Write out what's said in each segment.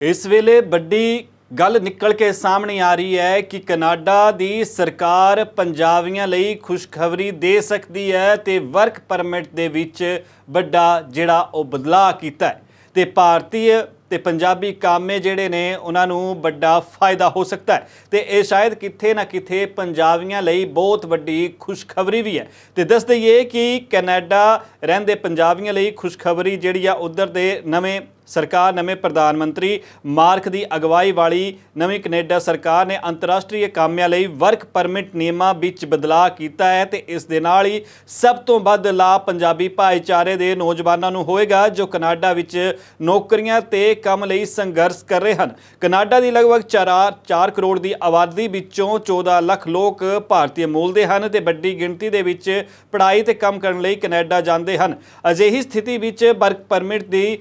ਇਸ ਵੇਲੇ ਵੱਡੀ ਗੱਲ ਨਿਕਲ ਕੇ ਸਾਹਮਣੇ ਆ ਰਹੀ ਹੈ ਕਿ ਕਨਾਡਾ ਦੀ ਸਰਕਾਰ ਪੰਜਾਬੀਆਂ ਲਈ ਖੁਸ਼ਖਬਰੀ ਦੇ ਸਕਦੀ ਹੈ ਤੇ ਵਰਕ ਪਰਮਿਟ ਦੇ ਵਿੱਚ ਵੱਡਾ ਜਿਹੜਾ ਉਹ ਬਦਲਾਅ ਕੀਤਾ ਹੈ। ਤੇ ਭਾਰਤੀ ਤੇ ਪੰਜਾਬੀ ਕਾਮੇ ਜਿਹੜੇ ਨੇ, ਉਹਨਾਂ ਨੂੰ ਵੱਡਾ ਫਾਇਦਾ ਹੋ ਸਕਦਾ ਹੈ। ਤੇ ਇਹ ਸ਼ਾਇਦ ਕਿੱਥੇ ਨਾ ਕਿਥੇ ਪੰਜਾਬੀਆਂ ਲਈ ਬਹੁਤ ਵੱਡੀ ਖੁਸ਼ਖਬਰੀ ਵੀ ਹੈ। ਤੇ ਦੱਸ ਦਈਏ ਕਿ ਕੈਨੇਡਾ ਰਹਿੰਦੇ ਪੰਜਾਬੀਆਂ ਲਈ ਖੁਸ਼ਖਬਰੀ ਜਿਹੜੀ ਆ, ਉਧਰ ਦੇ ਨਵੇਂ ਸਰਕਾਰ, ਨਵੇਂ ਪ੍ਰਧਾਨ ਮੰਤਰੀ ਮਾਰਕ ਦੀ ਅਗਵਾਈ ਵਾਲੀ ਨਵੀਂ ਕੈਨੇਡਾ ਸਰਕਾਰ ਨੇ ਅੰਤਰਰਾਸ਼ਟਰੀ ਕਾਮਿਆਂ ਲਈ ਵਰਕ ਪਰਮਿਟ ਨਿਯਮਾਂ ਵਿੱਚ ਬਦਲਾਅ ਕੀਤਾ ਹੈ ਤੇ ਇਸ ਦੇ ਨਾਲ ਹੀ ਸਭ ਤੋਂ ਵੱਧ ਲਾਭ ਪੰਜਾਬੀ ਭਾਈਚਾਰੇ ਦੇ ਨੌਜਵਾਨਾਂ ਨੂੰ ਹੋਏਗਾ, ਜੋ ਕੈਨੇਡਾ ਵਿੱਚ ਨੌਕਰੀਆਂ ਤੇ ਕੰਮ ਲਈ ਸੰਘਰਸ਼ ਕਰ ਰਹੇ ਹਨ। ਕੈਨੇਡਾ ਦੀ ਲਗਭਗ 4 4 ਕਰੋੜ ਦੀ ਆਬਾਦੀ ਵਿੱਚੋਂ 14 ਲੱਖ ਲੋਕ ਭਾਰਤੀ ਮੂਲ ਦੇ ਹਨ ਤੇ ਵੱਡੀ ਗਿਣਤੀ ਦੇ ਵਿੱਚ ਪੜ੍ਹਾਈ ਤੇ ਕੰਮ ਕਰਨ ਲਈ ਕੈਨੇਡਾ ਜਾਂਦੇ ਹਨ। ਅਜਿਹੀ ਸਥਿਤੀ ਵਿੱਚ ਵਰਕ ਪਰਮਿਟ ਦੀ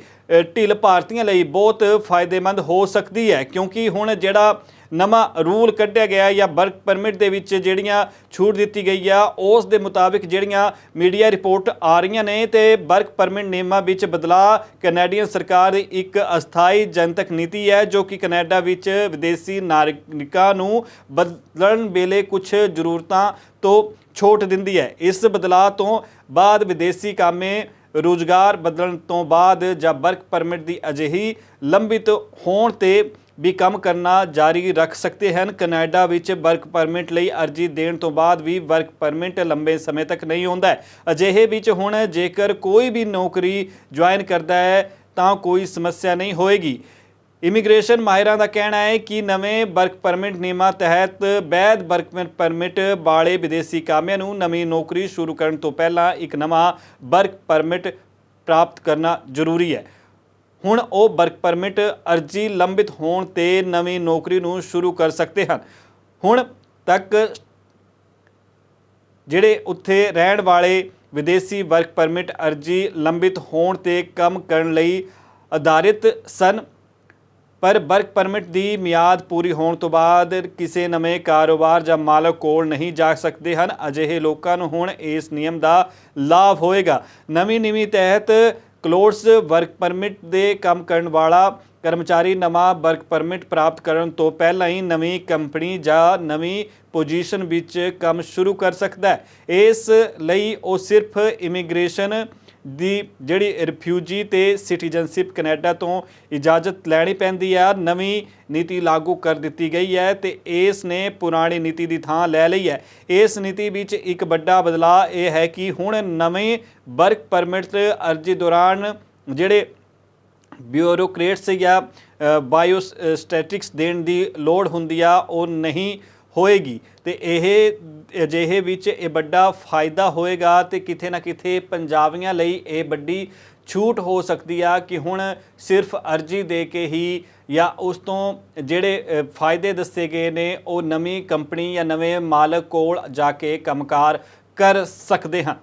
ਢਿੱਲ ਭਾਰਤੀਆਂ ਲਈ ਬਹੁਤ ਫਾਇਦੇਮੰਦ ਹੋ ਸਕਦੀ ਹੈ, ਕਿਉਂਕਿ ਹੁਣ ਜਿਹੜਾ ਨਵਾਂ ਰੂਲ ਕੱਢਿਆ ਗਿਆ ਜਾਂ ਵਰਕ ਪਰਮਿਟ ਦੇ ਵਿੱਚ ਜਿਹੜੀਆਂ ਛੂਟ ਦਿੱਤੀ ਗਈ ਆ, ਉਸ ਦੇ ਮੁਤਾਬਿਕ ਜਿਹੜੀਆਂ ਮੀਡੀਆ ਰਿਪੋਰਟ ਆ ਰਹੀਆਂ ਨੇ ਤੇ ਵਰਕ ਪਰਮਿਟ ਨਿਯਮਾਂ ਵਿੱਚ ਬਦਲਾਅ ਕੈਨੇਡੀਅਨ ਸਰਕਾਰ ਦੀ ਇੱਕ ਅਸਥਾਈ ਜਨਤਕ ਨੀਤੀ ਹੈ, ਜੋ ਕਿ ਕੈਨੇਡਾ ਵਿੱਚ ਵਿਦੇਸ਼ੀ ਨਾਗਰਿਕਾਂ ਨੂੰ ਬਦਲਣ ਵੇਲੇ ਕੁਝ ਜ਼ਰੂਰਤਾਂ ਤੋਂ ਛੋਟ ਦਿੰਦੀ ਹੈ। ਇਸ ਬਦਲਾਅ ਤੋਂ ਬਾਅਦ ਵਿਦੇਸ਼ੀ ਕਾਮੇ ਰੋਜ਼ਗਾਰ ਬਦਲਣ ਤੋਂ ਬਾਅਦ ਜਾਂ ਵਰਕ ਪਰਮਿਟ ਦੀ ਅਜਿਹੀ ਲੰਬਿਤ ਹੋਣ ਤੇ ਵੀ ਕੰਮ ਕਰਨਾ ਜਾਰੀ ਰੱਖ ਸਕਦੇ ਹਨ। ਕੈਨੇਡਾ ਵਿੱਚ ਵਰਕ ਪਰਮਿਟ ਲਈ ਅਰਜ਼ੀ ਦੇਣ ਤੋਂ ਬਾਅਦ ਵੀ ਵਰਕ ਪਰਮਿਟ ਲੰਬੇ ਸਮੇਂ ਤੱਕ ਨਹੀਂ ਹੁੰਦਾ ਅਜਿਹੇ ਵਿੱਚ ਹੁਣ ਜੇਕਰ ਕੋਈ ਵੀ ਨੌਕਰੀ ਜੁਆਇਨ ਕਰਦਾ ਹੈ, ਤਾਂ ਕੋਈ ਸਮੱਸਿਆ ਨਹੀਂ ਹੋਏਗੀ। ਇਮੀਗ੍ਰੇਸ਼ਨ ਮਾਹਿਰਾਂ ਦਾ ਕਹਿਣਾ ਹੈ ਕਿ ਨਵੇਂ ਵਰਕ ਪਰਮਿਟ ਨਿਯਮਾਂ ਤਹਿਤ ਵੈਧ ਵਰਕ ਪਰਮਿਟ ਵਾਲੇ ਵਿਦੇਸ਼ੀ ਕਾਮਿਆਂ ਨੂੰ ਨਵੀਂ ਨੌਕਰੀ ਸ਼ੁਰੂ ਕਰਨ ਤੋਂ ਪਹਿਲਾਂ ਇੱਕ ਨਵਾਂ ਵਰਕ ਪਰਮਿਟ ਪ੍ਰਾਪਤ ਕਰਨਾ ਜ਼ਰੂਰੀ ਹੈ। ਹੁਣ ਉਹ ਵਰਕ ਪਰਮਿਟ ਅਰਜ਼ੀ ਲੰਬਿਤ ਹੋਣ ਤੇ ਨਵੀਂ ਨੌਕਰੀ ਨੂੰ ਸ਼ੁਰੂ ਕਰ ਸਕਦੇ ਹਨ। ਹੁਣ ਤੱਕ ਜਿਹੜੇ ਉੱਥੇ ਰਹਿਣ ਵਾਲੇ ਵਿਦੇਸ਼ੀ ਵਰਕ ਪਰਮਿਟ ਅਰਜ਼ੀ ਲੰਬਿਤ ਹੋਣ ਤੇ ਕੰਮ ਕਰਨ ਲਈ ਆਧਾਰਿਤ ਸਨ, ਪਰ ਵਰਕ ਪਰਮਿਟ ਦੀ ਮਿਆਦ ਪੂਰੀ ਹੋਣ ਤੋਂ ਬਾਅਦ ਕਿਸੇ ਨਵੇਂ ਕਾਰੋਬਾਰ ਜਾਂ ਮਾਲਕ ਕੋਲ ਨਹੀਂ ਜਾ ਸਕਦੇ ਹਨ। ਅਜਿਹੇ ਲੋਕਾਂ ਨੂੰ ਹੁਣ ਇਸ ਨਿਯਮ ਦਾ ਲਾਭ ਹੋਏਗਾ। ਨਵੀਂ ਨੀਤੀ ਤਹਿਤ ਕਲੋਰਸ ਵਰਕ ਪਰਮਿਟ ਦੇ ਕੰਮ ਕਰਨ ਵਾਲਾ ਕਰਮਚਾਰੀ ਨਵਾਂ ਵਰਕ ਪਰਮਿਟ ਪ੍ਰਾਪਤ ਕਰਨ ਤੋਂ ਪਹਿਲਾਂ ਹੀ ਨਵੀਂ ਕੰਪਨੀ ਜਾਂ ਨਵੀਂ ਪੋਜੀਸ਼ਨ ਵਿੱਚ ਕੰਮ ਸ਼ੁਰੂ ਕਰ ਸਕਦਾ ਹੈ। ਇਸ ਲਈ ਉਹ ਸਿਰਫ ਇਮੀਗ੍ਰੇਸ਼ਨ ਦੀ ਜਿਹੜੀ ਰਿਫਿਊਜੀ ਤੇ ਸਿਟੀਜ਼ਨਸ਼ਿਪ ਕੈਨੇਡਾ ਤੋਂ ਇਜਾਜ਼ਤ ਲੈਣੀ ਪੈਂਦੀ ਹੈ ਨਵੀਂ ਨੀਤੀ ਲਾਗੂ ਕਰ ਦਿੱਤੀ ਗਈ ਹੈ ਤੇ ਇਸ ਨੇ ਪੁਰਾਣੀ ਨੀਤੀ ਦੀ ਥਾਂ ਲੈ ਲਈ ਹੈ। ਇਸ ਨੀਤੀ ਵਿੱਚ ਇੱਕ ਵੱਡਾ ਬਦਲਾਅ ਇਹ ਹੈ ਕਿ ਹੁਣ ਨਵੇਂ ਵਰਕ ਪਰਮਿਟ ਅਰਜ਼ੀ ਦੌਰਾਨ ਜਿਹੜੇ ਬਿਊਰੋਕ੍ਰੇਟਸ ਜਾਂ ਬਾਇਓ ਸਟੈਟਿਕਸ ਦੇਣ ਦੀ ਲੋੜ ਹੁੰਦੀ ਆ, ਉਹ ਨਹੀਂ ਹੋਏਗੀ। ਤੇ ਇਹ ਅਜਿਹੇ ਵਿੱਚ ਇਹ ਵੱਡਾ ਫਾਇਦਾ ਹੋਏਗਾ ਤੇ ਕਿਤੇ ਨਾ ਕਿਤੇ ਪੰਜਾਬੀਆਂ ਲਈ ਇਹ ਵੱਡੀ ਛੂਟ ਹੋ ਸਕਦੀ ਆ ਕਿ ਹੁਣ ਸਿਰਫ ਅਰਜ਼ੀ ਦੇ ਕੇ ਹੀ ਜਾਂ ਉਸ ਤੋਂ ਜਿਹੜੇ ਫਾਇਦੇ ਦੱਸੇ ਗਏ ਨੇ, ਉਹ ਨਵੀਂ ਕੰਪਨੀ ਜਾਂ ਨਵੇਂ ਮਾਲਕ ਕੋਲ ਜਾ ਕੇ ਕੰਮਕਾਰ ਕਰ ਸਕਦੇ ਹਨ।